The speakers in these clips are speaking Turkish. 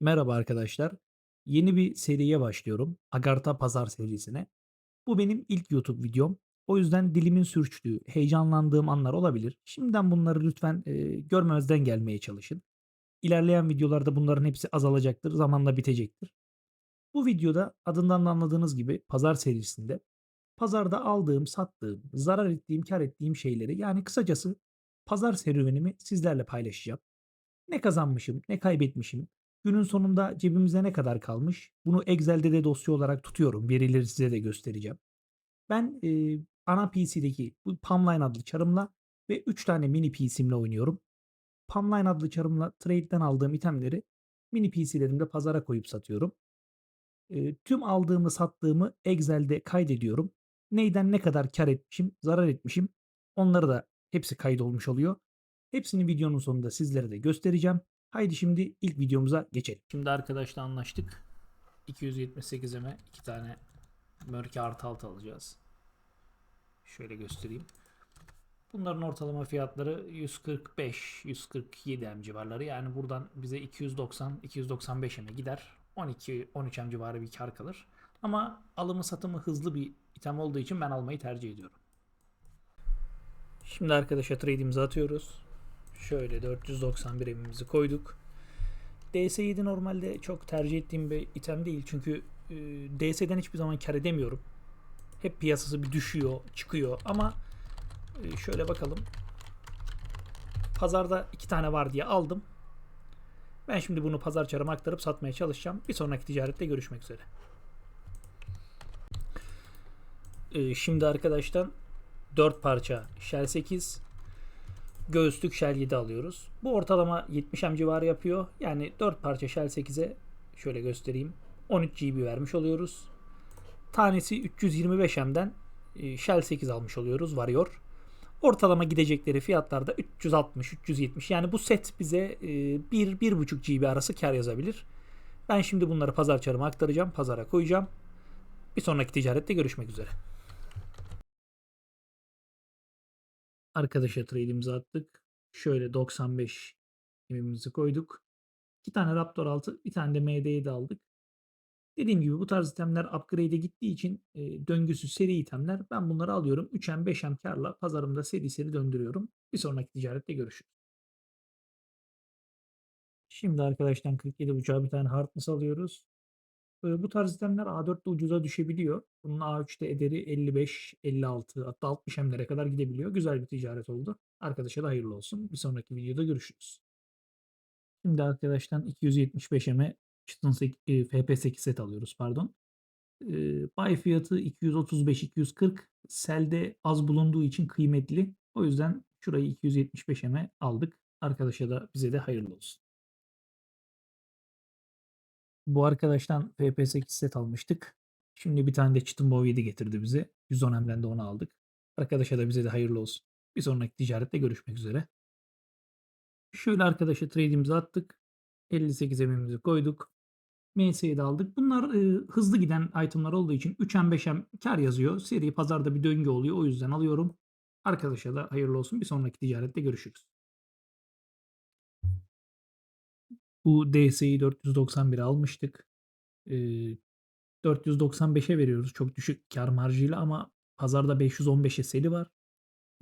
Merhaba arkadaşlar. Yeni bir seriye başlıyorum. Agartha Pazar serisine. Bu benim ilk YouTube videom. O yüzden dilimin sürçtüğü, heyecanlandığım anlar olabilir. Şimdiden bunları lütfen e, görmezden gelmeye çalışın. İlerleyen videolarda bunların hepsi azalacaktır, zamanla bitecektir. Bu videoda adından da anladığınız gibi pazar serisinde pazarda aldığım, sattığım, zarar ettiğim, kar ettiğim şeyleri yani kısacası pazar serüvenimi sizlerle paylaşacağım. Ne kazanmışım, ne kaybetmişim, günün sonunda cebimize ne kadar kalmış, bunu Excel'de de dosya olarak tutuyorum. Verileri size de göstereceğim. Ben e, ana PC'deki bu Pumline adlı çarımla ve 3 tane mini PC'mle oynuyorum. Pumline adlı çarımla trade'den aldığım itemleri mini PC'lerimde pazara koyup satıyorum. E, tüm aldığımı sattığımı Excel'de kaydediyorum. Neyden ne kadar kar etmişim, zarar etmişim onları da hepsi kaydolmuş oluyor. Hepsini videonun sonunda sizlere de göstereceğim. Haydi şimdi ilk videomuza geçelim. Şimdi arkadaşla anlaştık. 278'ime iki tane Mörke artı altı alacağız. Şöyle göstereyim. Bunların ortalama fiyatları 145-147 M civarları. Yani buradan bize 290-295 M'e gider. 12-13 M civarı bir kar kalır. Ama alımı satımı hızlı bir item olduğu için ben almayı tercih ediyorum. Şimdi arkadaşa trade'imizi atıyoruz. Şöyle 491 emimizi koyduk. DS7 normalde çok tercih ettiğim bir item değil. Çünkü e, DS'den hiçbir zaman kar edemiyorum. Hep piyasası bir düşüyor, çıkıyor ama e, şöyle bakalım. Pazarda iki tane var diye aldım. Ben şimdi bunu pazar çarıma aktarıp satmaya çalışacağım. Bir sonraki ticarette görüşmek üzere. E, şimdi arkadaşlar 4 parça Shell 8 göğüslük Shell 7 alıyoruz. Bu ortalama 70 M civarı yapıyor. Yani 4 parça Shell 8'e şöyle göstereyim. 13 GB vermiş oluyoruz. Tanesi 325 M'den e, Shell 8 almış oluyoruz. Varıyor. Ortalama gidecekleri fiyatlarda 360-370. Yani bu set bize 1-1.5 GB arası kar yazabilir. Ben şimdi bunları pazar çarıma aktaracağım. Pazara koyacağım. Bir sonraki ticarette görüşmek üzere. Arkadaşa trade'imizi attık. Şöyle 95 emimizi koyduk. İki tane Raptor 6, bir tane de MD7 aldık. Dediğim gibi bu tarz itemler upgrade'e gittiği için e, döngüsü seri itemler. Ben bunları alıyorum. 3M 5M karla pazarımda seri seri döndürüyorum. Bir sonraki ticarette görüşürüz. Şimdi arkadaştan 47 buçuğa bir tane hardness alıyoruz. Bu tarz itemler A4'te ucuza düşebiliyor. Bunun A3'te ederi 55, 56 hatta 60 M'lere kadar gidebiliyor. Güzel bir ticaret oldu. Arkadaşa da hayırlı olsun. Bir sonraki videoda görüşürüz. Şimdi arkadaştan 275 M'e Çıtın e, FP8 set alıyoruz pardon. E, buy fiyatı 235-240. Selde az bulunduğu için kıymetli. O yüzden şurayı 275 M'e aldık. Arkadaşa da bize de hayırlı olsun. Bu arkadaştan FP8 set almıştık. Şimdi bir tane de Çıtın Bow 7 getirdi bize. 110 M'den de onu aldık. Arkadaşa da bize de hayırlı olsun. Bir sonraki ticarette görüşmek üzere. Şöyle arkadaşa trade'imizi attık. 58 M'imizi koyduk. MS'yi de aldık. Bunlar e, hızlı giden itemlar olduğu için 3M 5M kar yazıyor. Seri pazarda bir döngü oluyor. O yüzden alıyorum. Arkadaşa da hayırlı olsun. Bir sonraki ticarette görüşürüz. Bu DS'yi 491 almıştık. E, 495'e veriyoruz. Çok düşük kar marjıyla ama pazarda 515'e seli var.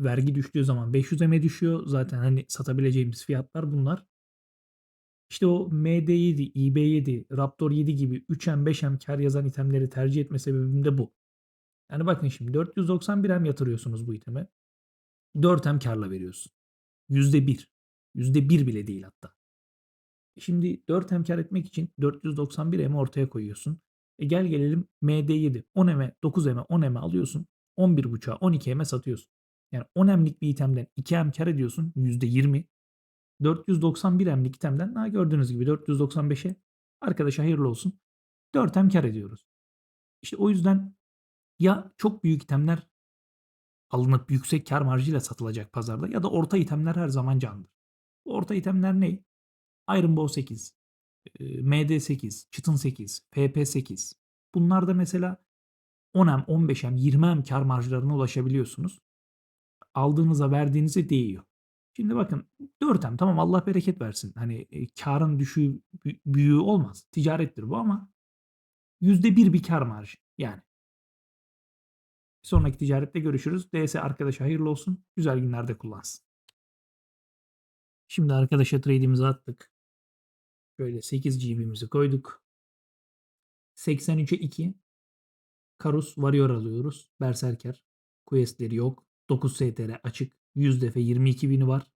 Vergi düştüğü zaman 500'e düşüyor. Zaten hani satabileceğimiz fiyatlar bunlar. İşte o MD7, IB7, Raptor 7 gibi 3M 5M kar yazan itemleri tercih etme sebebim de bu. Yani bakın şimdi 491M yatırıyorsunuz bu iteme. 4M karla veriyorsun. %1. %1 bile değil hatta. Şimdi 4M kar etmek için 491M ortaya koyuyorsun. E gel gelelim MD7 10M'e 9M'e 10M'e alıyorsun. 11.5'a 12M'e satıyorsun. Yani 10M'lik bir itemden 2M kar ediyorsun. %20. 491 emlik itemden ha gördüğünüz gibi 495'e arkadaşa hayırlı olsun. 4 em kar ediyoruz. İşte o yüzden ya çok büyük itemler alınıp yüksek kar marjıyla satılacak pazarda ya da orta itemler her zaman candır. Orta itemler ne? Iron Bow 8, MD8, Çıtın 8, PP8. Bunlarda mesela 10M, 15M, 20M kar marjlarına ulaşabiliyorsunuz. Aldığınıza verdiğinize değiyor. Şimdi bakın 4M tamam Allah bereket versin. Hani e, karın düşüğü bü- büyüğü olmaz. Ticarettir bu ama %1 bir kar marjı yani. Bir sonraki ticarette görüşürüz. DS arkadaşa hayırlı olsun. Güzel günlerde kullansın. Şimdi arkadaşa trade'imizi attık. Şöyle 8 GB'mizi koyduk. 83'e 2. Karus Warrior alıyoruz. Berserker. Quest'leri yok. 9 STR açık. 100 defa 22 bini var.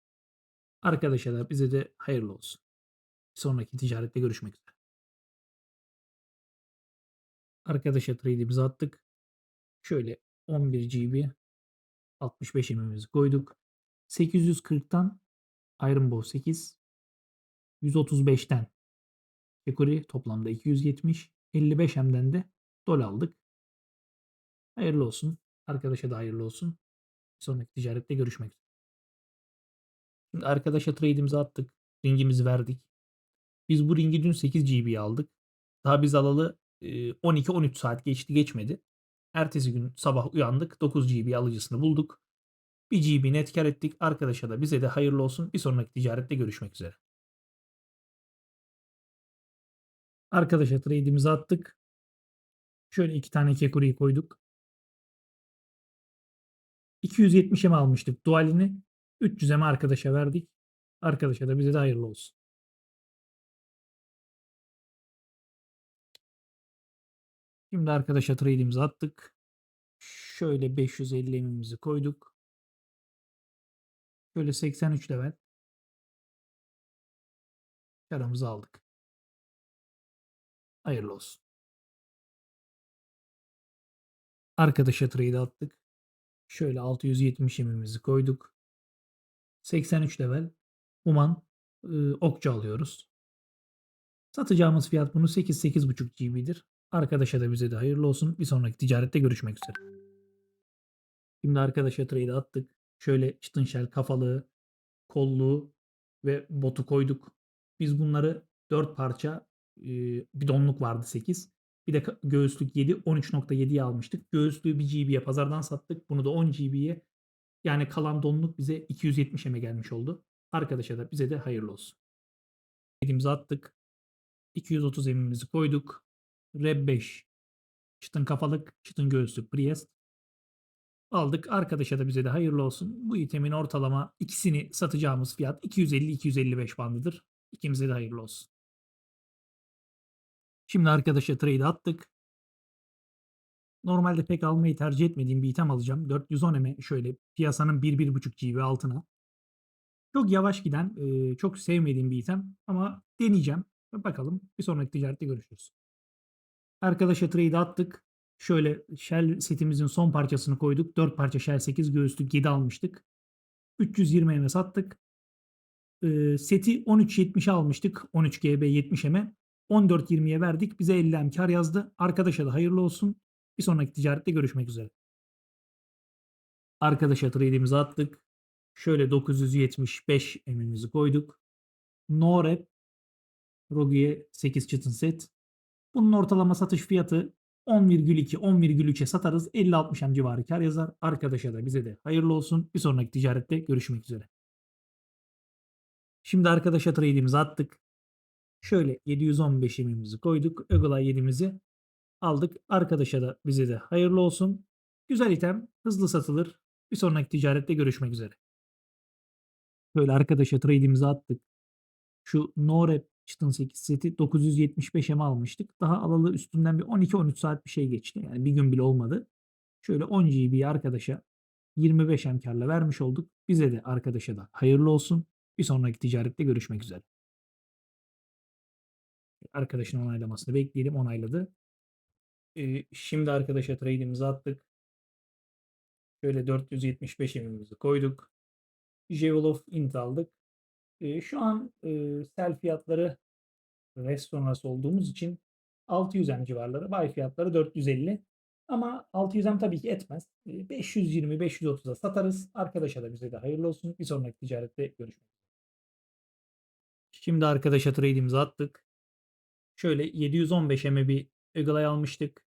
Arkadaşa da bize de hayırlı olsun. Sonraki ticarette görüşmek üzere. Arkadaşa trade'imizi attık. Şöyle 11 GB 65 MM'imizi koyduk. 840'tan Iron Bow 8 135'ten Hikori toplamda 270 55 M'den de dol aldık. Hayırlı olsun. Arkadaşa da hayırlı olsun. Bir sonraki ticarette görüşmek üzere. Şimdi arkadaşa trade'imizi attık. Ringimizi verdik. Biz bu ringi dün 8 GB'ye aldık. Daha biz alalı e, 12-13 saat geçti geçmedi. Ertesi gün sabah uyandık. 9 GB alıcısını bulduk. 1 GB net kar ettik. Arkadaşa da bize de hayırlı olsun. Bir sonraki ticarette görüşmek üzere. Arkadaşa trade'imizi attık. Şöyle iki tane kekuriyi koyduk. 270'e mi almıştık dualini? 300'e mi arkadaşa verdik? Arkadaşa da bize de hayırlı olsun. Şimdi arkadaşa trade'imizi attık. Şöyle 550 emimizi koyduk. Şöyle 83 level. Paramızı aldık. Hayırlı olsun. Arkadaşa trade attık. Şöyle 670 emimizi koyduk. 83 level. Human e, okçu alıyoruz. Satacağımız fiyat bunu 8-8.5 GB'dir. Arkadaşa da bize de hayırlı olsun. Bir sonraki ticarette görüşmek üzere. Şimdi arkadaşa trade attık. Şöyle çıtın shell kafalığı, kolluğu ve botu koyduk. Biz bunları 4 parça bir donluk vardı 8. Bir de göğüslük 7. 13.7'ye almıştık. Göğüslüğü 1 GB'ye pazardan sattık. Bunu da 10 GB'ye yani kalan donluk bize 270 eme gelmiş oldu. Arkadaşa da bize de hayırlı olsun. Elimizi attık. 230 emimizi koyduk. Reb 5. Çıtın kafalık, çıtın göğüslük Priest. Aldık. Arkadaşa da bize de hayırlı olsun. Bu itemin ortalama ikisini satacağımız fiyat 250-255 bandıdır. İkimize de hayırlı olsun. Şimdi arkadaşa trade attık. Normalde pek almayı tercih etmediğim bir item alacağım. 410 eme şöyle piyasanın 1-1.5 GB altına. Çok yavaş giden, çok sevmediğim bir item ama deneyeceğim. Bakalım bir sonraki ticarette görüşürüz. Arkadaşa trade attık. Şöyle Shell setimizin son parçasını koyduk. 4 parça Shell 8 göğüslük 7 almıştık. 320 eme sattık. Seti 13.70'e almıştık. 13 GB 70 eme. 14.20'ye verdik. Bize 50 em kar yazdı. Arkadaşa da hayırlı olsun. Bir sonraki ticarette görüşmek üzere. Arkadaşa trade'imizi attık. Şöyle 975 emimizi koyduk. No rep Rogue'ye 8 çıtın set. Bunun ortalama satış fiyatı 10,2 10,3'e satarız. 50-60 em civarı kar yazar. Arkadaşa da bize de hayırlı olsun. Bir sonraki ticarette görüşmek üzere. Şimdi arkadaşa trade'imizi attık. Şöyle 715 emimizi koyduk. Ögolay 7'mizi aldık. Arkadaşa da bize de hayırlı olsun. Güzel item. Hızlı satılır. Bir sonraki ticarette görüşmek üzere. Böyle arkadaşa trade'imizi attık. Şu no rep çıtın 8 seti 975 em almıştık. Daha alalı üstünden bir 12-13 saat bir şey geçti. Yani bir gün bile olmadı. Şöyle 10 GB arkadaşa 25 em karla vermiş olduk. Bize de arkadaşa da hayırlı olsun. Bir sonraki ticarette görüşmek üzere. Arkadaşın onaylamasını bekleyelim. Onayladı. Şimdi arkadaşa trade'imizi attık. Şöyle 475 emimizi koyduk. Jewel of Int aldık. Şu an sell fiyatları restorası olduğumuz için 600 em civarları. Buy fiyatları 450. Ama 600 em tabii ki etmez. Ee, 520-530'a satarız. Arkadaşa da bize de hayırlı olsun. Bir sonraki ticarette görüşmek üzere. Şimdi arkadaşa trade'imizi attık. Şöyle 715 M'e bir Eagle almıştık.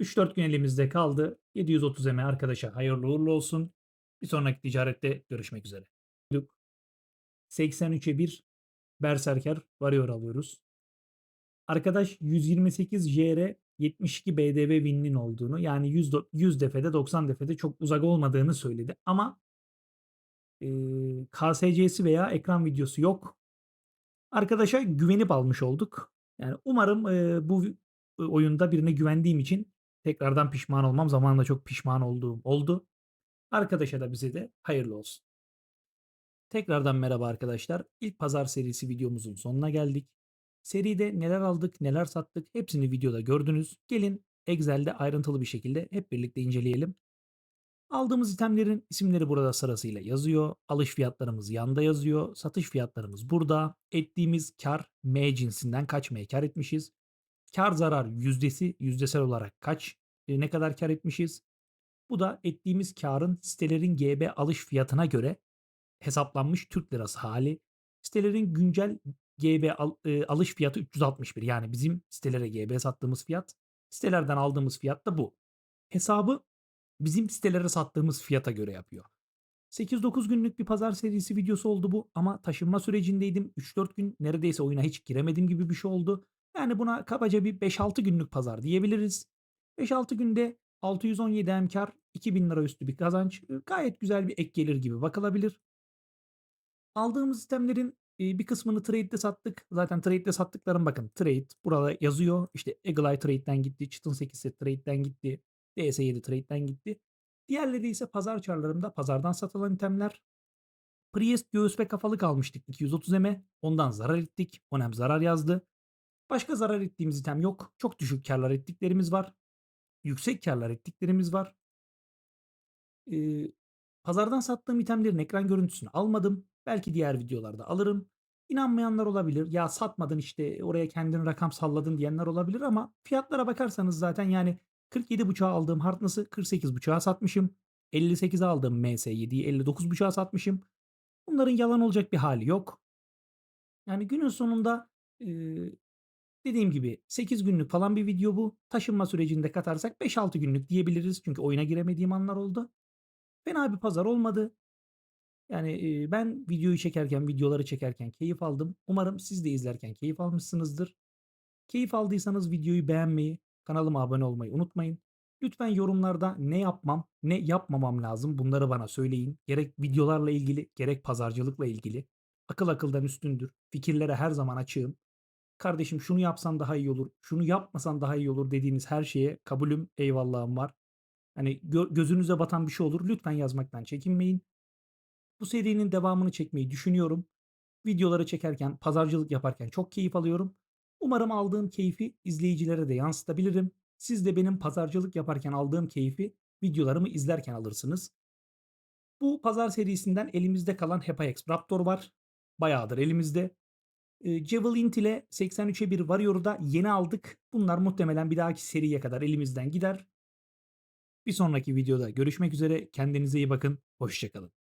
3-4 gün elimizde kaldı. 730 M'e arkadaşa hayırlı uğurlu olsun. Bir sonraki ticarette görüşmek üzere. 83'e 1 Berserker Warrior alıyoruz. Arkadaş 128 JR 72 BDV win'in olduğunu yani 100, do- 100 defede 90 defede çok uzak olmadığını söyledi. Ama eee, KSC'si veya ekran videosu yok. Arkadaşa güvenip almış olduk. Yani umarım eee, bu oyunda birine güvendiğim için tekrardan pişman olmam. Zamanında çok pişman olduğum oldu. Arkadaşa da bize de hayırlı olsun. Tekrardan merhaba arkadaşlar. İlk pazar serisi videomuzun sonuna geldik. Seride neler aldık, neler sattık hepsini videoda gördünüz. Gelin Excel'de ayrıntılı bir şekilde hep birlikte inceleyelim. Aldığımız itemlerin isimleri burada sırasıyla yazıyor. Alış fiyatlarımız yanda yazıyor. Satış fiyatlarımız burada. Ettiğimiz kar M cinsinden kaç M kar etmişiz. Kar zarar yüzdesi yüzdesel olarak kaç e, ne kadar kar etmişiz. Bu da ettiğimiz karın sitelerin GB alış fiyatına göre hesaplanmış Türk lirası hali. Sitelerin güncel GB al- e, alış fiyatı 361. Yani bizim sitelere GB sattığımız fiyat, sitelerden aldığımız fiyat da bu. Hesabı bizim sitelere sattığımız fiyata göre yapıyor. 8-9 günlük bir pazar serisi videosu oldu bu ama taşınma sürecindeydim. 3-4 gün neredeyse oyuna hiç giremedim gibi bir şey oldu. Yani buna kabaca bir 5-6 günlük pazar diyebiliriz. 5-6 günde 617 hem kar, 2000 lira üstü bir kazanç. e, Gayet güzel bir ek gelir gibi bakılabilir. Aldığımız itemlerin e, bir kısmını trade'de sattık. Zaten trade'de sattıklarım bakın trade burada yazıyor. İşte Eagle Eye trade'den gitti. Chitin 8 set trade'den gitti. DS7 trade'den gitti. Diğerleri ise pazar çarlarımda pazardan satılan itemler. Priest göğüs ve kafalık almıştık 230 eme. Ondan zarar ettik. Onem zarar yazdı. Başka zarar ettiğimiz item yok. Çok düşük karlar ettiklerimiz var. Yüksek karlar ettiklerimiz var. Ee, pazardan sattığım itemlerin ekran görüntüsünü almadım. Belki diğer videolarda alırım. İnanmayanlar olabilir. Ya satmadın işte oraya kendin rakam salladın diyenler olabilir ama fiyatlara bakarsanız zaten yani 47.5'a aldığım Hardness'ı 48.5'a satmışım. 58'e aldığım MS7'yi 59.5'a satmışım. Bunların yalan olacak bir hali yok. Yani günün sonunda eee, dediğim gibi 8 günlük falan bir video bu. Taşınma sürecinde katarsak 5-6 günlük diyebiliriz. Çünkü oyuna giremediğim anlar oldu. Fena bir pazar olmadı. Yani eee, ben videoyu çekerken, videoları çekerken keyif aldım. Umarım siz de izlerken keyif almışsınızdır. Keyif aldıysanız videoyu beğenmeyi, kanalıma abone olmayı unutmayın. Lütfen yorumlarda ne yapmam, ne yapmamam lazım bunları bana söyleyin. Gerek videolarla ilgili, gerek pazarcılıkla ilgili. Akıl akıldan üstündür. Fikirlere her zaman açığım. Kardeşim şunu yapsan daha iyi olur, şunu yapmasan daha iyi olur dediğiniz her şeye kabulüm, eyvallahım var. Hani gö- gözünüze batan bir şey olur lütfen yazmaktan çekinmeyin. Bu serinin devamını çekmeyi düşünüyorum. Videoları çekerken, pazarcılık yaparken çok keyif alıyorum. Umarım aldığım keyfi izleyicilere de yansıtabilirim. Siz de benim pazarcılık yaparken aldığım keyfi videolarımı izlerken alırsınız. Bu pazar serisinden elimizde kalan HEPA-X Raptor var. Bayağıdır elimizde. E, Javelin ile 83'e 1 Warrior'u da yeni aldık. Bunlar muhtemelen bir dahaki seriye kadar elimizden gider. Bir sonraki videoda görüşmek üzere. Kendinize iyi bakın. Hoşçakalın.